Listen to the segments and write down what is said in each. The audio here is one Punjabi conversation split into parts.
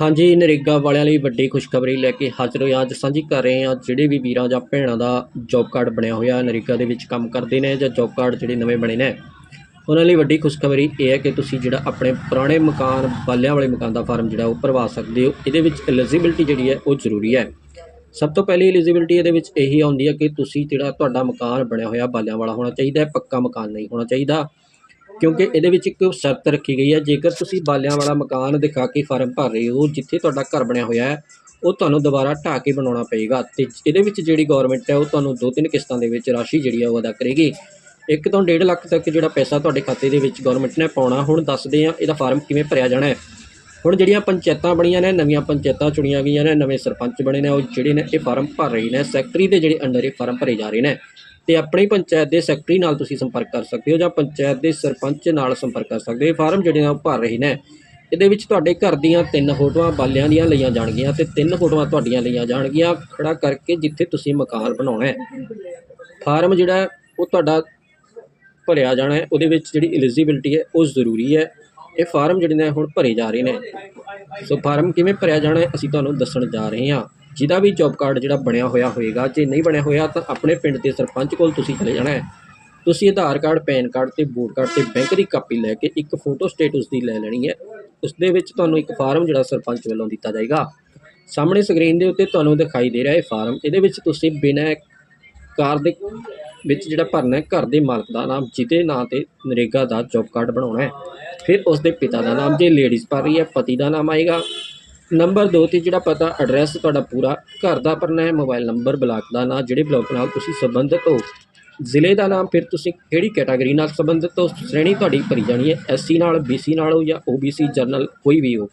ਹਾਂਜੀ, ਨਰੇਗਾ ਵਾਲਿਆਂ ਲਈ ਵੱਡੀ ਖੁਸ਼ਖਬਰੀ ਲੈ ਕੇ ਹਾਜ਼ਰ ਹੋਏ ਅੱਜ ਸਾਂਝੀ ਕਰ ਰਹੇ ਹਾਂ, ਜਿਹੜੇ ਵੀ ਵੀਰਾਂ ਜਾਂ ਭੈਣਾਂ ਦਾ ਜੌਬ ਕਾਰਡ ਬਣਿਆ ਹੋਇਆ ਨਰੇਗਾ ਦੇ ਵਿੱਚ ਕੰਮ ਕਰਦੇ ਨੇ ਜਾਂ ਜੌਬ ਕਾਰਡ ਜਿਹੜੇ ਨਵੇਂ ਬਣੇ ਨੇ, ਉਹਨਾਂ ਲਈ ਵੱਡੀ ਖੁਸ਼ਖਬਰੀ ਇਹ ਹੈ ਕਿ ਤੁਸੀਂ ਜਿਹੜਾ ਆਪਣੇ ਪੁਰਾਣੇ ਮਕਾਨ, ਬਾਲਿਆਂ ਵਾਲੇ ਮਕਾਨ ਦਾ ਫਾਰਮ ਜਿਹੜਾ ਉਹ ਭਰਵਾ ਸਕਦੇ ਹੋ। ਇਹਦੇ ਵਿੱਚ ਐਲੀਜੀਬਿਲਟੀ ਜਿਹੜੀ ਹੈ ਉਹ ਜ਼ਰੂਰੀ ਹੈ। ਸਭ ਤੋਂ ਪਹਿਲੀ ਐਲੀਜੀਬਿਲਟੀ ਇਹਦੇ ਵਿੱਚ ਇਹੀ ਆਉਂਦੀ ਹੈ ਕਿ ਤੁਸੀਂ ਜਿਹੜਾ ਤੁਹਾਡਾ ਮਕਾਨ ਬਣਿਆ ਹੋਇਆ ਬਾਲਿਆਂ ਵਾਲਾ ਹੋਣਾ ਚਾਹੀਦਾ ਹੈ, ਪੱਕਾ ਮਕਾਨ ਨਹੀਂ ਹੋਣਾ ਚਾਹੀਦਾ। ਕਿਉਂਕਿ ਇਹਦੇ ਵਿੱਚ ਇੱਕ ਸ਼ਰਤ ਰੱਖੀ ਗਈ ਹੈ, ਜੇਕਰ ਤੁਸੀਂ ਬਾਲਿਆਂ ਵਾਲਾ ਮਕਾਨ ਦਿਖਾ ਕੇ ਫਾਰਮ ਭਰ ਰਹੇ ਹੋ, ਜਿੱਥੇ ਤੁਹਾਡਾ ਘਰ ਬਣਿਆ ਹੋਇਆ ਹੈ, ਉਹ ਤੁਹਾਨੂੰ ਦੁਬਾਰਾ ਢਾਹ ਕੇ ਬਣਾਉਣਾ ਪਏਗਾ ਤੇ ਇਹਦੇ ਵਿੱਚ ਜਿਹੜੀ ਗਵਰਨਮੈਂਟ ਹੈ, ਉਹ ਤੁਹਾਨੂੰ ਦੋ ਤਿੰਨ ਕਿਸ਼ਤਾਂ ਦੇ ਵਿੱਚ ਰਾਸ਼ੀ ਜਿਹੜੀ ਆ ਉਹ ਅਦਾ ਕਰੇਗੀ। ਇੱਕ ਤੋਂ 1.5 ਲੱਖ ਤੱਕ ਜਿਹੜਾ ਪੈਸਾ ਤੁਹਾਡੇ ਖਾਤੇ ਦੇ ਵਿੱਚ ਗਵਰਨਮੈਂਟ ਨੇ ਪਾਉਣਾ, ਹੁਣ ਦੱਸਦੇ ਆ ਇਹਦਾ ਫਾਰਮ ਕਿਵੇਂ ਭਰਿਆ ਜਾਣਾ ਹੈ। ਹੁਣ ਜਿਹੜੀਆਂ ਪੰਚਾਇਤਾਂ ਬਣੀਆਂ ਨੇ, ਨਵੀਆਂ ਪੰਚਾਇਤਾਂ ਚੁਣੀਆਂ ਗਈਆਂ ਨੇ, ਨਵੇਂ ਸਰਪੰਚ ਬਣੇ ਨੇ, ਉਹ ਜਿਹੜੇ ਨੇ ਇਹ ਫਾਰਮ ਭਰ ਰਹੇ ਨੇ, ਸੈਕਟਰੀ ਦੇ ਜਿਹੜੇ ਅੰਡਰ ਇਹ ਫਾਰਮ ਭਰੇ ਜਾ ਰਹੇ ਨੇ। ਤੇ ਆਪਣੀ ਪੰਚਾਇਤ ਦੇ ਸੈਕਟਰੀ ਨਾਲ ਤੁਸੀਂ ਸੰਪਰਕ ਕਰ ਸਕਦੇ ਹੋ ਜਾਂ ਪੰਚਾਇਤ ਦੇ ਸਰਪੰਚ ਨਾਲ ਸੰਪਰਕ ਕਰ ਸਕਦੇ ਹੋ। ਇਹ ਫਾਰਮ ਜਿਹੜੇ ਨੇ ਉਹ ਭਰ ਰਹੇ ਨੇ। ਇਹਦੇ ਵਿੱਚ ਤੁਹਾਡੇ ਘਰ ਦੀਆਂ ਤਿੰਨ ਫੋਟੋਆਂ ਬਾਲਿਆਂ ਦੀਆਂ ਲਈਆਂ ਜਾਣਗੀਆਂ ਤੇ ਤਿੰਨ ਫੋਟੋਆਂ ਤੁਹਾਡੀਆਂ ਲਈਆਂ ਜਾਣਗੀਆਂ। ਖੜਾ ਕਰਕੇ ਜਿੱਥੇ ਤੁਸੀਂ ਮਕਾਨ ਬਣਾਉਣਾ ਹੈ। ਫਾਰਮ ਜਿਹੜਾ ਉਹ ਤੁਹਾਡਾ ਭਰਿਆ ਜਾਣਾ ਹੈ। ਉਹਦੇ ਵਿੱਚ ਜਿਹੜੀ ਐਲੀਜੀਬਿਲਟੀ ਹੈ, ਉਹ ਜ਼ਰੂਰੀ ਹੈ। ਇਹ ਫਾਰਮ ਜਿਹੜੇ ਨੇ, ਹੁਣ ਭਰੇ ਜਾ ਰਹੇ ਨੇ। ਸੋ ਫਾਰਮ ਕਿਵੇਂ ਭਰਿਆ ਜਾਣਾ ਹੈ, ਅਸੀਂ ਤੁਹਾਨੂੰ ਦੱਸਣ ਜਾ ਰਹੇ ਹਾਂ। ਜਿਹਦਾ ਵੀ ਜੌਬ ਕਾਰਡ ਜਿਹੜਾ ਬਣਿਆ ਹੋਇਆ ਹੋਏਗਾ, ਜੇ ਨਹੀਂ ਬਣਿਆ ਹੋਇਆ ਤਾਂ ਆਪਣੇ ਪਿੰਡ ਦੇ ਸਰਪੰਚ ਕੋਲ ਤੁਸੀਂ ਚਲੇ ਜਾਣਾ ਹੈ। ਤੁਸੀਂ ਆਧਾਰ ਕਾਰਡ, ਪੈਨ ਕਾਰਡ ਤੇ ਵੋਟ ਕਾਰਡ ਤੇ ਬੈਂਕ ਦੀ ਕਾਪੀ ਲੈ ਕੇ ਇੱਕ ਫੋਟੋ ਸਟੇਟ ਉਸ ਦੀ ਲੈ ਲੈਣੀ ਹੈ। ਉਸ ਦੇ ਵਿੱਚ ਤੁਹਾਨੂੰ ਇੱਕ ਫਾਰਮ ਜਿਹੜਾ ਸਰਪੰਚ ਵੱਲੋਂ ਦਿੱਤਾ ਜਾਏਗਾ। ਸਾਹਮਣੇ ਸਕਰੀਨ ਦੇ ਉੱਤੇ ਤੁਹਾਨੂੰ ਦਿਖਾਈ ਦੇ ਰਿਹਾ ਹੈ ਫਾਰਮ ਇਹਦੇ ਵਿੱਚ ਤੁਸੀਂ ਬਿਨਾਂ ਕਾਰ ਦੇ ਵਿੱਚ ਜਿਹੜਾ ਭਰਨਾ ਹੈ, ਘਰ ਦੇ ਮਾਲਕ ਦਾ ਨਾਮ, ਜਿਹਦੇ ਨਾਂ ਤੇ ਨਰੇਗਾ ਦਾ ਜੌਬ ਕਾਰਡ ਬਣਾਉਣਾ ਹੈ। ਫਿਰ ਉਸ ਦੇ ਪਿਤਾ ਦਾ ਨਾਮ, ਜੇ ਲੇਡੀਜ਼ ਭਰ ਰਹੀ ਹੈ, ਪਤੀ ਦਾ ਨਾਮ ਆਏਗਾ। ਨੰਬਰ 2 ਤੇ ਜਿਹੜਾ ਪਤਾ ਐਡਰੈਸ ਤੁਹਾਡਾ ਪੂਰਾ ਘਰ ਦਾ ਭਰਨਾ ਹੈ ਮੋਬਾਈਲ ਨੰਬਰ ਬਲਾਕ ਦਾ ਨਾਮ ਜਿਹੜੇ ਬਲਾਕ ਨਾਲ ਤੁਸੀਂ ਸੰਬੰਧਿਤ ਹੋ। ਜ਼ਿਲ੍ਹੇ ਦਾ ਨਾਮ ਫਿਰ ਤੁਸੀਂ ਕਿਹੜੀ ਕੈਟਾਗਰੀ ਨਾਲ ਸੰਬੰਧਿਤ ਹੋ? ਸ਼੍ਰੇਣੀ ਤੁਹਾਡੀ ਭਰੀ ਜਾਣੀ ਹੈ। ਐਸਸੀ ਨਾਲ ਬੀਸੀ ਨਾਲ ਹੋ ਜਾਂ ਓਬੀਸੀ ਜਨਰਲ ਕੋਈ ਵੀ ਹੋ।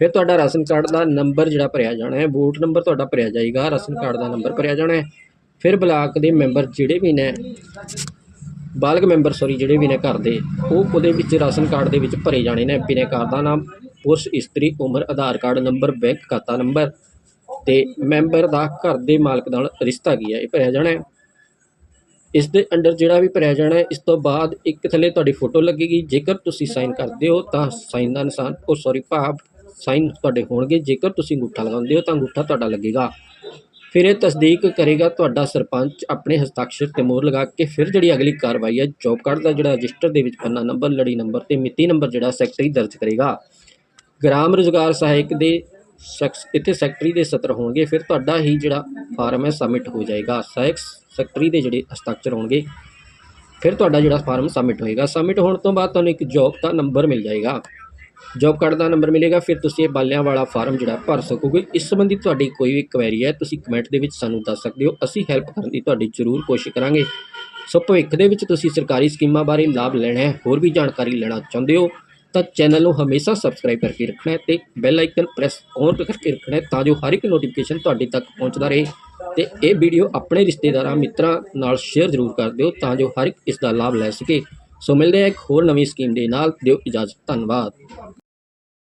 ਫਿਰ ਤੁਹਾਡਾ ਰਾਸ਼ਨ ਕਾਰਡ ਦਾ ਨੰਬਰ ਜਿਹੜਾ ਭਰਿਆ ਜਾਣਾ ਹੈ ਵੋਟ ਨੰਬਰ ਤੁਹਾਡਾ ਭਰਿਆ ਜਾਏਗਾ। ਰਾਸ਼ਨ ਕਾਰਡ ਦਾ ਨੰਬਰ ਭਰਿਆ ਜਾਣਾ ਹੈ। ਫਿਰ ਬਲਾਕ ਦੇ ਮੈਂਬਰ ਜਿਹੜੇ ਵੀ ਨੇ, ਬਾਲਗ ਮੈਂਬਰ ਸੌਰੀ ਜਿਹੜੇ ਵੀ ਨੇ ਘਰ ਦੇ, ਉਹ ਉਹਦੇ ਵਿੱਚ ਰਾਸ਼ਨ ਕਾਰਡ ਦੇ ਵਿੱਚ ਭਰੇ ਜਾਣੇ ਨੇ। ਬਿਨੇਕਾਰ ਦਾ ਨਾਮ ਪੁਰਸ਼ ਇਸਤਰੀ ਉਮਰ ਆਧਾਰ ਕਾਰਡ ਨੰਬਰ, ਬੈਂਕ ਖਾਤਾ ਨੰਬਰ ਤੇ ਮੈਂਬਰ ਦਾ ਘਰ ਦੇ ਮਾਲਕ ਨਾਲ ਰਿਸ਼ਤਾ ਕੀ ਹੈ ਇਹ ਭਰਿਆ ਜਾਣਾ ਹੈ। ਇਸ ਦੇ ਅੰਡਰ ਜਿਹੜਾ ਵੀ ਭਰਿਆ ਜਾਣਾ ਹੈ, ਇਸ ਤੋਂ ਬਾਅਦ ਇੱਕ ਥੱਲੇ ਤੁਹਾਡੀ ਫੋਟੋ ਲੱਗੇਗੀ। ਜੇਕਰ ਤੁਸੀਂ ਸਾਈਨ ਕਰਦੇ ਹੋ ਤਾਂ ਸਾਈਨ ਦਾ ਨਿਸ਼ਾਨ, ਉਹ ਸੌਰੀ ਭਾਵ ਸਾਈਨ ਤੁਹਾਡੇ ਹੋਣਗੇ। ਜੇਕਰ ਤੁਸੀਂ ਅੰਗੂਠਾ ਲਗਾਉਂਦੇ ਹੋ ਤਾਂ ਅੰਗੂਠਾ ਤੁਹਾਡਾ ਲੱਗੇਗਾ। ਫਿਰ ਇਹ ਤਸਦੀਕ ਕਰੇਗਾ ਤੁਹਾਡਾ ਸਰਪੰਚ ਆਪਣੇ ਹਸਤਾਖਰ ਤੇ ਮੋਹਰ ਲਗਾ ਕੇ। ਫਿਰ ਜਿਹੜੀ ਅਗਲੀ ਕਾਰਵਾਈ ਹੈ ਜੌਬ ਕਾਰਡ ਦਾ ਜਿਹੜਾ ਰਜਿਸਟਰ ਦੇ ਵਿੱਚ ਪੰਨਾ ਨੰਬਰ, ਲੜੀ ਨੰਬਰ ਤੇ ਮਿਤੀ ਨੰਬਰ ਜਿਹੜਾ ਸੈਕਟਰੀ ਦਰਜ ਕਰੇਗਾ। ਗ੍ਰਾਮ ਰੁਜ਼ਗਾਰ ਸਹਾਇਕ ਦੇ ਸ਼ਖਸ ਇੱਥੇ ਸੈਕਟਰੀ ਦੇ ਸਤਰ ਹੋਣਗੇ, ਫਿਰ ਤੁਹਾਡਾ ਹੀ ਜਿਹੜਾ ਫਾਰਮ ਹੈ ਸਬਮਿਟ ਹੋ ਜਾਏਗਾ। ਸਹਾਇਕ ਸੈਕਟਰੀ ਦੇ ਜਿਹੜੇ ਹਸਤਾਖਰ ਹੋਣਗੇ, ਫਿਰ ਤੁਹਾਡਾ ਜਿਹੜਾ ਫਾਰਮ ਸਬਮਿਟ ਹੋਏਗਾ। ਸਬਮਿਟ ਹੋਣ ਤੋਂ ਬਾਅਦ ਤੁਹਾਨੂੰ ਇੱਕ ਜੌਬ ਦਾ ਨੰਬਰ ਮਿਲ ਜਾਏਗਾ। ਜੌਬ ਕਾਰਡ ਦਾ ਨੰਬਰ ਮਿਲੇਗਾ, ਫਿਰ ਤੁਸੀਂ ਇਹ ਬਾਲਿਆਂ ਵਾਲਾ ਫਾਰਮ ਜਿਹੜਾ ਭਰ ਸਕੋਗੇ। ਇਸ ਸੰਬੰਧੀ ਤੁਹਾਡੀ ਕੋਈ ਵੀ ਕੁਐਰੀ ਹੈ, ਤੁਸੀਂ ਕਮੈਂਟ ਦੇ ਵਿੱਚ ਸਾਨੂੰ ਦੱਸ ਸਕਦੇ ਹੋ। ਅਸੀਂ ਹੈਲਪ ਕਰਨ ਦੀ ਤੁਹਾਡੀ ਜ਼ਰੂਰ ਕੋਸ਼ਿਸ਼ ਕਰਾਂਗੇ। ਸੋ ਭਵਿੱਖ ਦੇ ਵਿੱਚ ਤੁਸੀਂ ਸਰਕਾਰੀ ਸਕੀਮਾਂ ਬਾਰੇ ਲਾਭ ਲੈਣਾ ਹੈ, ਹੋਰ ਵੀ ਜਾਣਕਾਰੀ ਲੈਣਾ ਚਾਹੁੰਦੇ ਹੋ ਤਾਂ ਚੈਨਲ ਨੂੰ ਹਮੇਸ਼ਾ ਸਬਸਕ੍ਰਾਈਬ ਕਰਕੇ ਰੱਖਣਾ ਹੈ ਤੇ ਬੈਲ ਆਈਕਨ ਪ੍ਰੈਸ ਔਨ ਕਰਕੇ ਰੱਖਣਾ ਹੈ ਤਾਂ ਜੋ ਹਰ ਇੱਕ ਨੋਟੀਫਿਕੇਸ਼ਨ ਤੁਹਾਡੇ ਤੱਕ ਪਹੁੰਚਦਾ ਰਹੇ। ਤੇ ਇਹ ਵੀਡੀਓ ਆਪਣੇ ਰਿਸ਼ਤੇਦਾਰਾਂ, ਮਿੱਤਰਾਂ ਨਾਲ ਸ਼ੇਅਰ ਜ਼ਰੂਰ ਕਰ ਦਿਓ ਤਾਂ ਜੋ ਹਰ ਇੱਕ ਇਸ ਦਾ ਲਾਭ ਲੈ ਸਕੇ। ਸੋ ਮਿਲਦੇ ਹਾਂ ਇੱਕ ਹੋਰ ਨਵੀਂ ਸਕੀਮ ਦੇ ਨਾਲ। ਦਿਓ ਇਜਾਜ਼ਤ, ਧੰਨਵਾਦ।